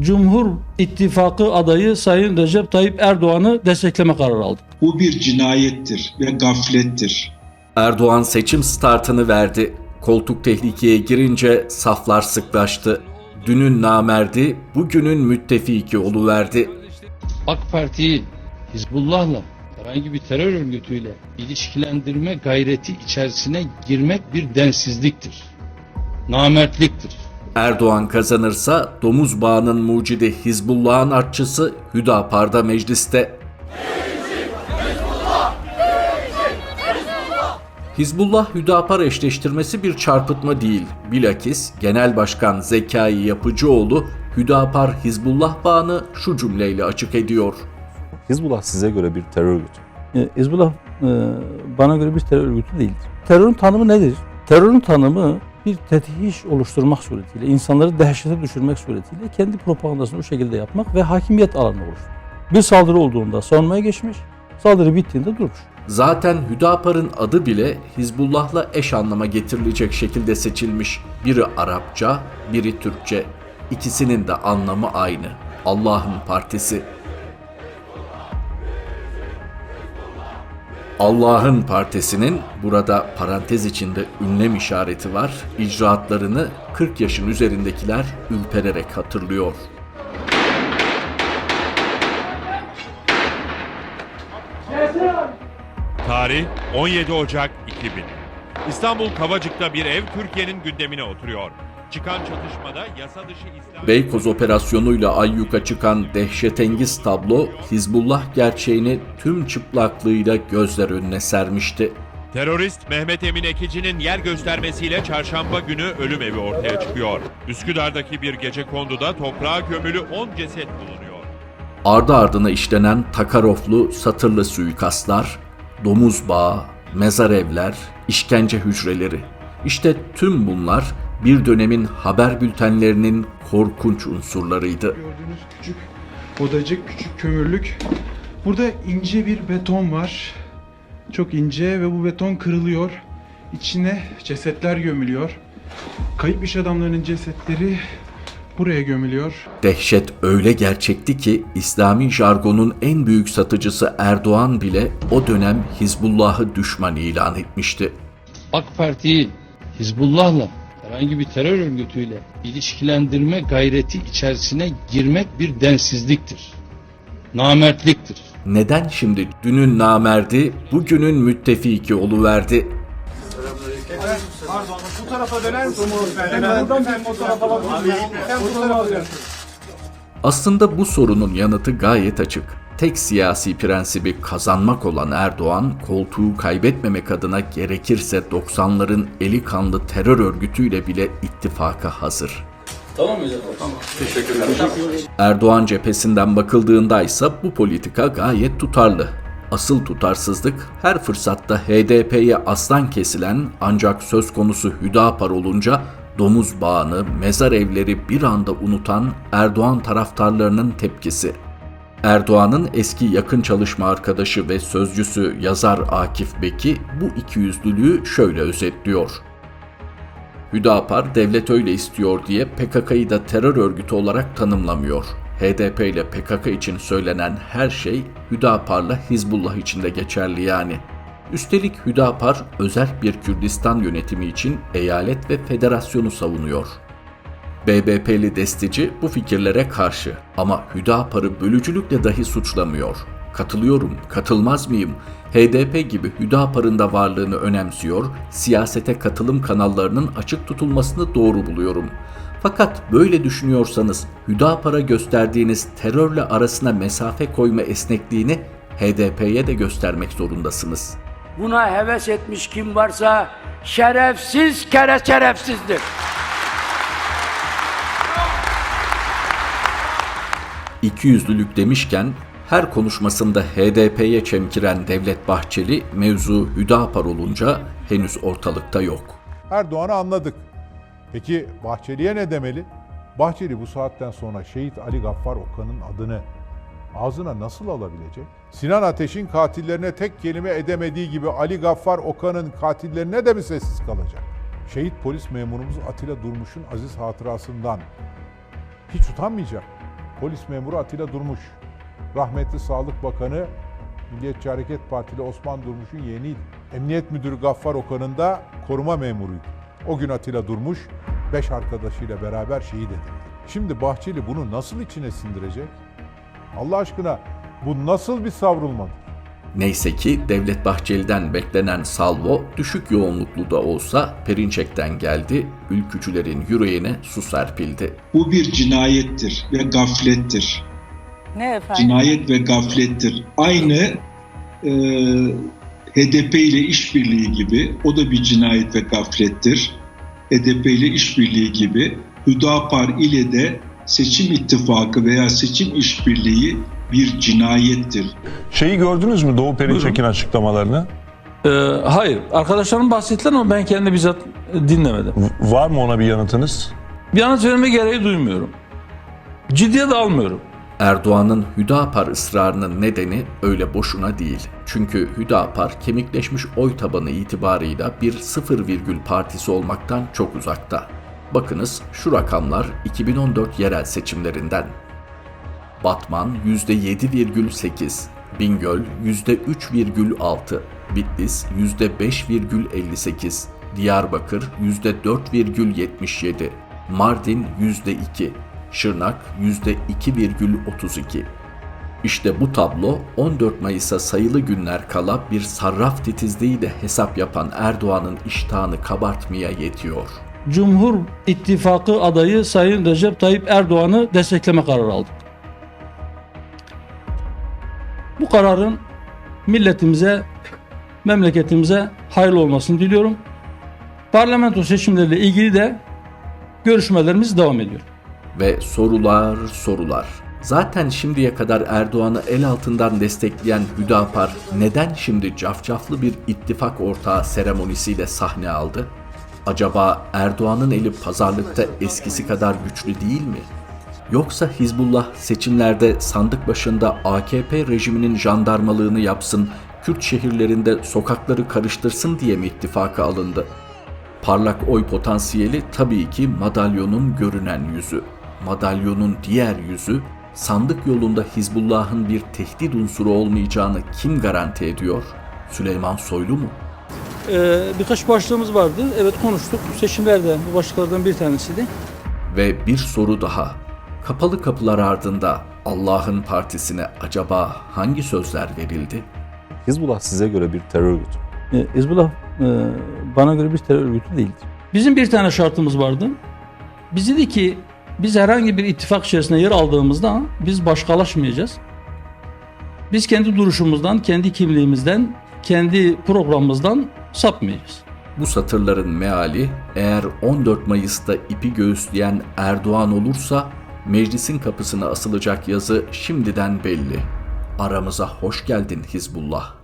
Cumhur İttifakı adayı Sayın Recep Tayyip Erdoğan'ı destekleme kararı aldık. Bu bir cinayettir ve gaflettir. Erdoğan seçim startını verdi. Koltuk tehlikeye girince saflar sıklaştı. Dünün namerdi, bugünün müttefiki oluverdi. AK Parti'yi Hizbullah'la herhangi bir terör örgütüyle ilişkilendirme gayreti içerisine girmek bir densizliktir. Namertliktir. Erdoğan kazanırsa domuz bağının mucidi Hizbullah'ın artçısı Hüdapar'da mecliste. Hizbullah Hüdapar eşleştirmesi bir çarpıtma değil. Bilakis Genel Başkan Zekai Yapıcıoğlu Hüdapar Hizbullah bağını şu cümleyle açık ediyor. Hizbullah size göre bir terör örgütü. E, Hizbullah e, bana göre bir terör örgütü değildir. Terörün tanımı nedir? Terörün tanımı bir tetihiş oluşturmak suretiyle, insanları dehşete düşürmek suretiyle kendi propagandasını o şekilde yapmak ve hakimiyet alanı olur. Bir saldırı olduğunda savunmaya geçmiş, saldırı bittiğinde durmuş. Zaten Hüdapar'ın adı bile Hizbullah'la eş anlama getirilecek şekilde seçilmiş. Biri Arapça, biri Türkçe. İkisinin de anlamı aynı. Allah'ın partisi. Allah'ın partisinin burada parantez içinde ünlem işareti var. İcraatlarını 40 yaşın üzerindekiler ürpererek hatırlıyor. Tarih 17 Ocak 2000. İstanbul Kavacık'ta bir ev Türkiye'nin gündemine oturuyor. Çıkan çatışmada yasa dışı İslam... Beykoz operasyonuyla ayyuka çıkan dehşetengiz tablo Hizbullah gerçeğini tüm çıplaklığıyla gözler önüne sermişti. Terörist Mehmet Emin Ekici'nin yer göstermesiyle çarşamba günü ölüm evi ortaya çıkıyor. Üsküdar'daki bir gece konduda toprağa gömülü 10 ceset bulunuyor. Ardı ardına işlenen Takaroflu satırlı suikastlar, domuz bağı, mezar evler, işkence hücreleri. İşte tüm bunlar bir dönemin haber bültenlerinin korkunç unsurlarıydı. Gördüğünüz küçük odacık, küçük kömürlük. Burada ince bir beton var. Çok ince ve bu beton kırılıyor. İçine cesetler gömülüyor. Kayıp iş adamlarının cesetleri buraya gömülüyor. Dehşet öyle gerçekti ki İslami jargonun en büyük satıcısı Erdoğan bile o dönem Hizbullah'ı düşman ilan etmişti. AK Parti'yi Hizbullah'la herhangi bir terör örgütüyle ilişkilendirme gayreti içerisine girmek bir densizliktir. Namertliktir. Neden şimdi dünün namerdi, bugünün müttefiki oluverdi? Aslında bu sorunun yanıtı gayet açık. Tek siyasi prensibi kazanmak olan Erdoğan, koltuğu kaybetmemek adına gerekirse 90'ların eli kanlı terör örgütüyle bile ittifaka hazır. Erdoğan cephesinden bakıldığında ise bu politika gayet tutarlı. Asıl tutarsızlık her fırsatta HDP'ye aslan kesilen ancak söz konusu Hüdapar olunca domuz bağını, mezar evleri bir anda unutan Erdoğan taraftarlarının tepkisi. Erdoğan'ın eski yakın çalışma arkadaşı ve sözcüsü yazar Akif Beki bu ikiyüzlülüğü şöyle özetliyor. Hüdapar devlet öyle istiyor diye PKK'yı da terör örgütü olarak tanımlamıyor. HDP ile PKK için söylenen her şey Hüdapar'la Hizbullah için de geçerli yani. Üstelik Hüdapar özel bir Kürdistan yönetimi için eyalet ve federasyonu savunuyor. BBP'li destici bu fikirlere karşı ama Hüdapar'ı bölücülükle dahi suçlamıyor. Katılıyorum, katılmaz mıyım? HDP gibi Hüdapar'ın da varlığını önemsiyor, siyasete katılım kanallarının açık tutulmasını doğru buluyorum. Fakat böyle düşünüyorsanız Hüdapar'a gösterdiğiniz terörle arasına mesafe koyma esnekliğini HDP'ye de göstermek zorundasınız. Buna heves etmiş kim varsa şerefsiz kere şerefsizdir. İkiyüzlülük demişken her konuşmasında HDP'ye çemkiren Devlet Bahçeli mevzu Hüdapar olunca henüz ortalıkta yok. Erdoğan'ı anladık. Peki Bahçeli'ye ne demeli? Bahçeli bu saatten sonra şehit Ali Gaffar Okan'ın adını ağzına nasıl alabilecek? Sinan Ateş'in katillerine tek kelime edemediği gibi Ali Gaffar Okan'ın katillerine de mi sessiz kalacak? Şehit polis memurumuz Atilla Durmuş'un aziz hatırasından hiç utanmayacak. Polis memuru Atilla Durmuş, rahmetli Sağlık Bakanı Milliyetçi Hareket Partili Osman Durmuş'un yeğeniydi. Emniyet Müdürü Gaffar Okan'ın da koruma memuruydu. O gün Atilla Durmuş, beş arkadaşıyla beraber şehit edildi. Şimdi Bahçeli bunu nasıl içine sindirecek? Allah aşkına bu nasıl bir savrulmadır? Neyse ki Devlet Bahçeli'den beklenen salvo düşük yoğunluklu da olsa Perinçek'ten geldi, ülkücülerin yüreğine su serpildi. Bu bir cinayettir ve gaflettir. Ne efendim? Cinayet ve gaflettir. Aynı e, HDP ile işbirliği gibi, o da bir cinayet ve gaflettir. HDP ile işbirliği gibi, Hüdapar ile de seçim ittifakı veya seçim işbirliği bir cinayettir. Şeyi gördünüz mü Doğu Perinçek'in açıklamalarını? Ee, hayır. Arkadaşlarım bahsettiler ama ben kendi bizzat dinlemedim. V- Var mı ona bir yanıtınız? Bir yanıt verme gereği duymuyorum. Ciddiye de almıyorum. Erdoğan'ın Hüdapar ısrarının nedeni öyle boşuna değil. Çünkü Hüdapar kemikleşmiş oy tabanı itibarıyla bir sıfır virgül partisi olmaktan çok uzakta. Bakınız şu rakamlar 2014 yerel seçimlerinden. Batman %7,8, Bingöl %3,6, Bitlis %5,58, Diyarbakır %4,77, Mardin %2, Şırnak %2,32. İşte bu tablo 14 Mayıs'a sayılı günler kala bir sarraf titizliğiyle hesap yapan Erdoğan'ın iştahını kabartmaya yetiyor. Cumhur İttifakı adayı Sayın Recep Tayyip Erdoğan'ı destekleme kararı aldık. Bu kararın milletimize, memleketimize hayırlı olmasını diliyorum. Parlamento seçimleriyle ilgili de görüşmelerimiz devam ediyor. Ve sorular sorular. Zaten şimdiye kadar Erdoğan'ı el altından destekleyen Hüdapar neden şimdi cafcaflı bir ittifak ortağı seremonisiyle sahne aldı? Acaba Erdoğan'ın eli pazarlıkta eskisi kadar güçlü değil mi? Yoksa Hizbullah seçimlerde sandık başında AKP rejiminin jandarmalığını yapsın, Kürt şehirlerinde sokakları karıştırsın diye mi ittifaka alındı? Parlak oy potansiyeli tabii ki madalyonun görünen yüzü. Madalyonun diğer yüzü sandık yolunda Hizbullah'ın bir tehdit unsuru olmayacağını kim garanti ediyor? Süleyman Soylu mu? Ee, birkaç başlığımız vardı. Evet konuştuk. Seçimlerde bu başlıklardan bir tanesiydi. Ve bir soru daha. Kapalı kapılar ardında Allah'ın partisine acaba hangi sözler verildi? Hizbullah size göre bir terör örgütü. Ee, Hizbullah e, bana göre bir terör örgütü değildir. Bizim bir tane şartımız vardı. Biz dedi ki biz herhangi bir ittifak içerisinde yer aldığımızda biz başkalaşmayacağız. Biz kendi duruşumuzdan, kendi kimliğimizden, kendi programımızdan sapmayacağız. Bu satırların meali eğer 14 Mayıs'ta ipi göğüsleyen Erdoğan olursa meclisin kapısına asılacak yazı şimdiden belli. Aramıza hoş geldin Hizbullah.